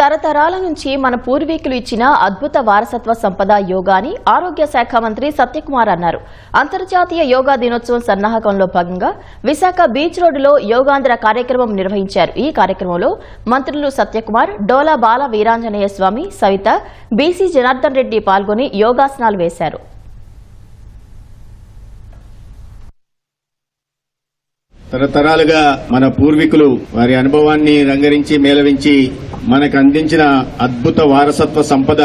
తరతరాల నుంచి మన పూర్వీకులు ఇచ్చిన అద్భుత వారసత్వ సంపద యోగాని ఆరోగ్య శాఖ మంత్రి సత్యకుమార్ అన్నారు. అంతర్జాతీయ యోగా దినోత్సవం సన్నాహకంలో భాగంగా విశాఖ బీచ్ రోడ్డులో యోగాంధ్ర కార్యక్రమం నిర్వహించారు. ఈ కార్యక్రమంలో మంత్రులు సత్యకుమార్ డోలా బాల వీరాంజనేయ స్వామి సవిత బీసీ జనార్దన్ రెడ్డి పాల్గొని యోగాసనాలు వేశారు. తరతరాలుగా మన పూర్వీకులు వారి అనుభవాన్ని రంగరించి మేళవించి మనకు అందించిన అద్భుత వారసత్వ సంపద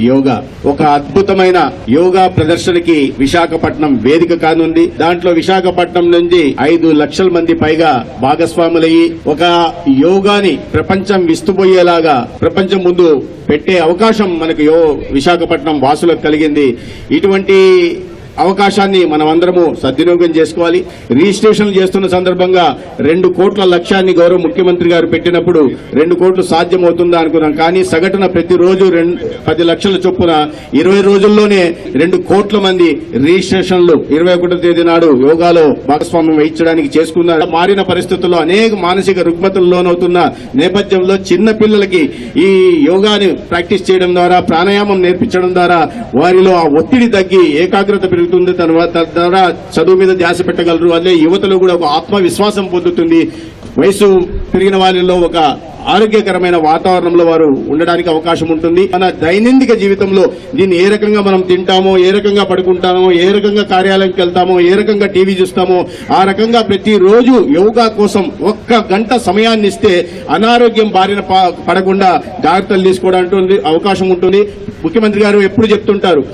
యోగా. ఒక అద్భుతమైన యోగా ప్రదర్శనకి విశాఖపట్నం వేదిక కానుంది. దాంట్లో విశాఖపట్నం నుంచి ఐదు లక్షల మంది పైగా భాగస్వాములయ్యి ఒక యోగాని ప్రపంచం విస్తుపోయేలాగా ప్రపంచం ముందు పెట్టే అవకాశం మనకు యో విశాఖపట్నం వాసులకు కలిగింది. ఇటువంటి అవకాశాన్ని మనం అందరము సద్వినియోగం చేసుకోవాలి. రిజిస్ట్రేషన్లు చేస్తున్న సందర్భంగా రెండు కోట్ల లక్ష్యాన్ని గౌరవ ముఖ్యమంత్రి గారు పెట్టినప్పుడు రెండు కోట్లు సాధ్యమవుతుందా అనుకున్నాం. కానీ సగటున ప్రతిరోజు రెండు పది లక్షల చొప్పున ఇరవై రోజుల్లోనే రెండు కోట్ల మంది రిజిస్ట్రేషన్లు ఇరవై ఒకటో తేదీ నాడు యోగాలో భాగస్వామ్యం వహించడానికి చేసుకున్నారు మారిన పరిస్థితుల్లో అనేక మానసిక రుగ్మతలు లోనవుతున్న నేపథ్యంలో చిన్న పిల్లలకి ఈ యోగాని ప్రాక్టీస్ చేయడం ద్వారా ప్రాణాయామం నేర్పించడం ద్వారా వారిలో ఆ ఒత్తిడి తగ్గి ఏకాగ్రత పెరుగు పెరుగుతుంది తర్వాత తద్వారా చదువు మీద ధ్యాస పెట్టగలరు. అదే యువతలో కూడా ఒక ఆత్మవిశ్వాసం పొందుతుంది. వయసు పెరిగిన వారిలో ఒక ఆరోగ్యకరమైన వాతావరణంలో వారు ఉండడానికి అవకాశం ఉంటుంది. మన దైనందిక జీవితంలో దీన్ని ఏ రకంగా మనం తింటామో ఏ రకంగా పడుకుంటామో ఏ రకంగా కార్యాలయంకి వెళ్తామో ఏ రకంగా టీవీ చూస్తామో ఆ రకంగా ప్రతిరోజు యోగా కోసం ఒక్క గంట సమయాన్ని ఇస్తే అనారోగ్యం బారిన ప- పడకుండా జాగ్రత్తలు తీసుకోవడానికి అవకాశం ఉంటుంది. ముఖ్యమంత్రి గారు ఎప్పుడు చెప్తుంటారు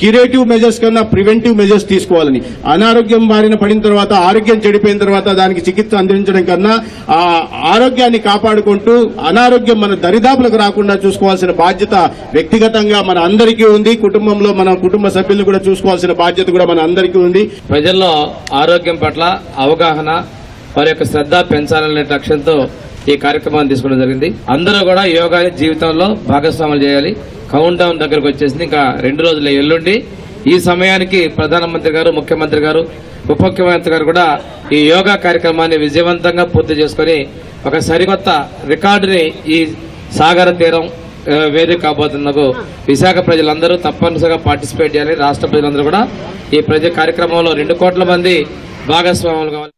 క్యూరేటివ్ మెజర్స్ కన్నా ప్రివెంటివ్ మెజర్స్ తీసుకోవాలని. అనారోగ్యం బారిన పడిన తర్వాత ఆరోగ్యం చెడిపోయిన తర్వాత దానికి చికిత్స అందించడం కన్నా ఆ ఆరోగ్యాన్ని కాపాడుకుంటూ అనారోగ్యం మన దరిదాపులకు రాకుండా చూసుకోవాల్సిన బాధ్యత వ్యక్తిగతంగా మన అందరికీ ఉంది. కుటుంబంలో మన కుటుంబ సభ్యులు కూడా చూసుకోవాల్సిన బాధ్యత కూడా మన అందరికీ ఉంది. ప్రజల్లో ఆరోగ్యం పట్ల అవగాహన వారి యొక్క శ్రద్ధ పెంచాలనే లక్ష్యంతో ఈ కార్యక్రమాన్ని తీసుకోవడం జరిగింది. అందరూ కూడా యోగా జీవితంలో భాగస్వాములు చేయాలి. కౌంట్ డౌన్ దగ్గరకు వచ్చేసింది. ఇంకా రెండు రోజుల ఎల్లుండి. ఈ సమయానికి ప్రధానమంత్రి గారు ముఖ్యమంత్రి గారు ఉప ముఖ్యమంత్రి గారు కూడా ఈ యోగా కార్యక్రమాన్ని విజయవంతంగా పూర్తి చేసుకొని ఒక సరికొత్త రికార్డుని ఈ సాగర తీరం ఆ, వేదిక కాబోతున్నకు విశాఖ ప్రజలందరూ తప్పనిసరిగా పార్టిసిపేట్ చేయాలి. రాష్ట్ర ప్రజలందరూ కూడా ఈ ప్రజ కార్యక్రమంలో రెండు కోట్ల మంది భాగస్వాములు కావాలి.